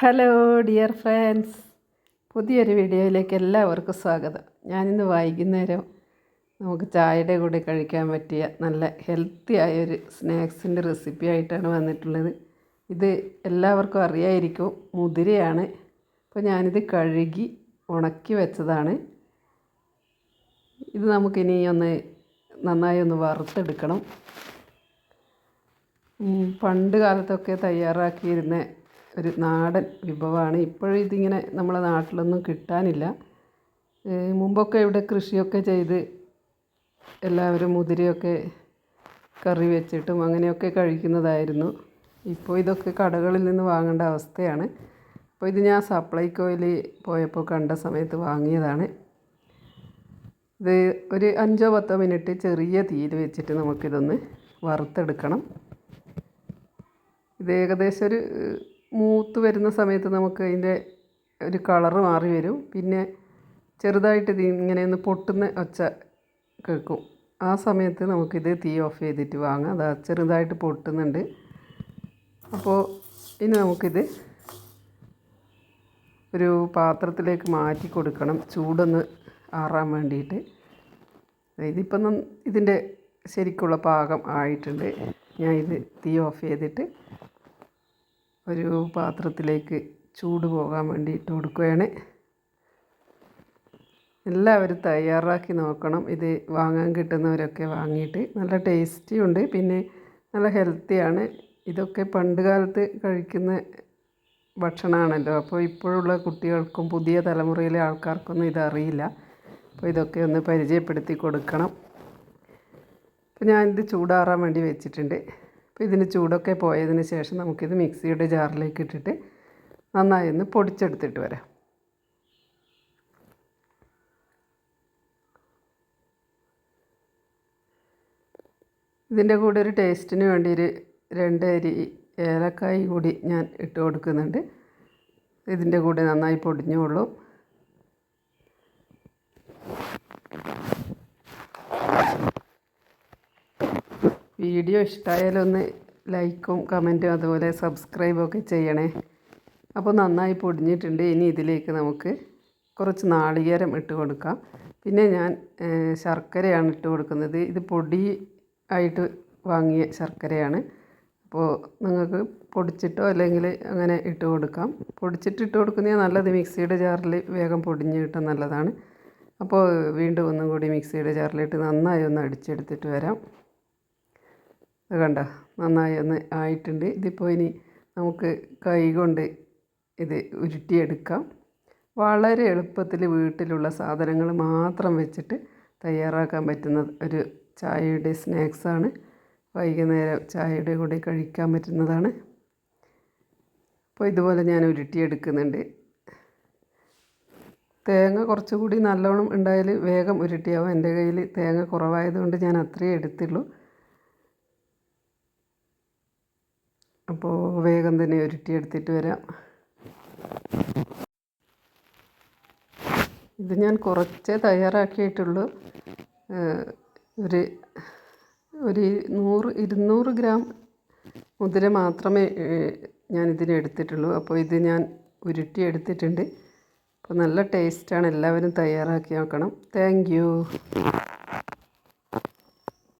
Hello dear friends പുതിയൊരു വീഡിയോയിലേക്ക് എല്ലാവർക്കും സ്വാഗതം. ഞാനിന്ന് വൈകുന്നേരം നമുക്ക് ചായയുടെ കൂടെ കഴിക്കാൻ പറ്റിയ നല്ല ഹെൽത്തി ആയൊരു സ്നാക്സിന്റെ റെസിപ്പി ആയിട്ടാണ് വന്നിട്ടുള്ളത്. ഇത് എല്ലാവർക്കും അറിയായിരിക്കും മുതിരയാണ്. അപ്പോൾ ഞാനിത് കഴുകി ഉണക്കി വെച്ചതാണ്. ഇത് നമുക്കിനി ഒന്ന് നന്നായി ഒന്ന് വറുത്തെടുക്കണം. പണ്ട് കാലത്തൊക്കെ തയ്യാറാക്കിയിരുന്ന ഒരു നാടൻ വിഭവമാണ്. ഇപ്പോഴും ഇതിങ്ങനെ നമ്മളെ നാട്ടിലൊന്നും കിട്ടാനില്ല. മുമ്പൊക്കെ ഇവിടെ കൃഷിയൊക്കെ ചെയ്ത് എല്ലാവരും മുതിരയൊക്കെ കറി വെച്ചിട്ടും അങ്ങനെയൊക്കെ കഴിക്കുന്നതായിരുന്നു. ഇപ്പോൾ ഇതൊക്കെ കടകളിൽ നിന്ന് വാങ്ങേണ്ട അവസ്ഥയാണ്. അപ്പോൾ ഇത് ഞാൻ സപ്ലൈകോയിൽ പോയപ്പോൾ കണ്ട സമയത്ത് വാങ്ങിയതാണ്. ഇത് ഒരു അഞ്ചോ പത്തോ മിനിറ്റ് ചെറിയ തീയിൽ വെച്ചിട്ട് നമുക്കിതൊന്ന് വറുത്തെടുക്കണം. ഇത് ഏകദേശം ഒരു മൂത്ത് വരുന്ന സമയത്ത് നമുക്ക് അതിന്റെ ഒരു കളറ് മാറി വരും. പിന്നെ ചെറുതായിട്ട് ഇത് ഇങ്ങനെ ഒന്ന് പൊട്ടുന്ന ഒച്ച കേൾക്കും. ആ സമയത്ത് നമുക്കിത് തീ ഓഫ് ചെയ്തിട്ട് വാങ്ങാം. അതാ ചെറുതായിട്ട് പൊട്ടുന്നുണ്ട്. അപ്പോൾ ഇനി നമുക്കിത് ഒരു പാത്രത്തിലേക്ക് മാറ്റി കൊടുക്കണം. ചൂടൊന്ന് ആറാൻ വേണ്ടിയിട്ട്. ഇതിപ്പം ഇതിന്റെ ശരിക്കുള്ള പാകം ആയിട്ടുണ്ട്. ഞാൻ ഇത് തീ ഓഫ് ചെയ്തിട്ട് ഒരു പാത്രത്തിലേക്ക് ചൂട് പോകാൻ വേണ്ടി ഇട്ട് കൊടുക്കുകയാണ്. എല്ലാവരും തയ്യാറാക്കി നോക്കണം. ഇത് വാങ്ങാൻ കിട്ടുന്നവരൊക്കെ വാങ്ങിയിട്ട് നല്ല ടേസ്റ്റി ഉണ്ട്. പിന്നെ നല്ല ഹെൽത്തിയാണ് ഇതൊക്കെ പണ്ട് കാലത്ത് കഴിക്കുന്ന ഭക്ഷണമാണല്ലോ. അപ്പോൾ ഇപ്പോഴുള്ള കുട്ടികൾക്കും പുതിയ തലമുറയിലെ ആൾക്കാർക്കൊന്നും ഇതറിയില്ല അപ്പോൾ ഇതൊക്കെ ഒന്ന് പരിചയപ്പെടുത്തി കൊടുക്കണം. അപ്പോൾ ഞാനിത് ചൂടാറാൻ വേണ്ടി വെച്ചിട്ടുണ്ട്. അപ്പോൾ ഇതിന് ചൂടൊക്കെ പോയതിന് ശേഷം നമുക്കിത് മിക്സിയുടെ ജാറിലേക്ക് ഇട്ടിട്ട് നന്നായി ഒന്ന് പൊടിച്ചെടുത്തിട്ട് വരാം. ഇതിന്റെ കൂടെ ഒരു ടേസ്റ്റിന് വേണ്ടി ഒരു രണ്ട് അരി ഏലക്കായി കൂടി ഞാൻ ഇട്ട് കൊടുക്കുന്നുണ്ട്. ഇതിന്റെ കൂടെ നന്നായി പൊടിഞ്ഞോളും. വീഡിയോ ഇഷ്ടമായാലൊന്ന് ലൈക്കും കമന്റും അതുപോലെ സബ്സ്ക്രൈബും ഒക്കെ ചെയ്യണേ. അപ്പോൾ നന്നായി പൊടിഞ്ഞിട്ടുണ്ട്. ഇനി ഇതിലേക്ക് നമുക്ക് കുറച്ച് നാളികേരം ഇട്ട് കൊടുക്കാം. പിന്നെ ഞാൻ ശർക്കരയാണ് ഇട്ട് കൊടുക്കുന്നത്. ഇത് പൊടി ആയിട്ട് വാങ്ങിയ ശർക്കരയാണ്. അപ്പോൾ നിങ്ങൾക്ക് പൊടിച്ചിട്ടോ അല്ലെങ്കിൽ അങ്ങനെ ഇട്ട് കൊടുക്കാം. പൊടിച്ചിട്ട് ഇട്ട് കൊടുക്കുന്നത് നല്ലത് മിക്സിയുടെ ജാറിൽ വേഗം പൊടിഞ്ഞ് കിട്ടാൻ നല്ലതാണ്. അപ്പോൾ വീണ്ടും ഒന്നും കൂടി മിക്സിയുടെ ജാറിലിട്ട് നന്നായി ഒന്ന് അടിച്ചെടുത്തിട്ട് വരാം. കണ്ട? നന്നായി ഒന്ന് ആയിട്ടുണ്ട്. ഇതിപ്പോൾ ഇനി നമുക്ക് കൈ കൊണ്ട് ഇത് ഉരുട്ടിയെടുക്കാം. വളരെ എളുപ്പത്തിൽ വീട്ടിലുള്ള സാധനങ്ങൾ മാത്രം വെച്ചിട്ട് തയ്യാറാക്കാൻ പറ്റുന്ന ഒരു ചായയുടെ സ്നാക്സാണ്. വൈകുന്നേരം ചായയുടെ കൂടെ കഴിക്കാൻ പറ്റുന്നതാണ്. അപ്പോൾ ഇതുപോലെ ഞാൻ ഉരുട്ടിയെടുക്കുന്നുണ്ട്. തേങ്ങ കുറച്ചുകൂടി നല്ലോണം ഉണ്ടായാൽ വേഗം ഉരുട്ടിയാവും. എന്റെ കയ്യിൽ തേങ്ങ കുറവായതുകൊണ്ട് ഞാൻ അത്രയേ എടുത്തുള്ളൂ. അപ്പോൾ വേഗം തന്നെ ഉരുട്ടിയെടുത്തിട്ട് വരാം. ഇത് ഞാൻ കുറച്ചേ തയ്യാറാക്കിയിട്ടുള്ളൂ. ഒരു ഒരു നൂറ് ഇരുന്നൂറ് ഗ്രാം മുതിര മാത്രമേ ഞാൻ ഇതിന് എടുത്തിട്ടുള്ളൂ. അപ്പോൾ ഇത് ഞാൻ ഉരുട്ടി എടുത്തിട്ടുണ്ട് അപ്പോൾ നല്ല ടേസ്റ്റാണ്. എല്ലാവരും തയ്യാറാക്കി നോക്കണം. താങ്ക്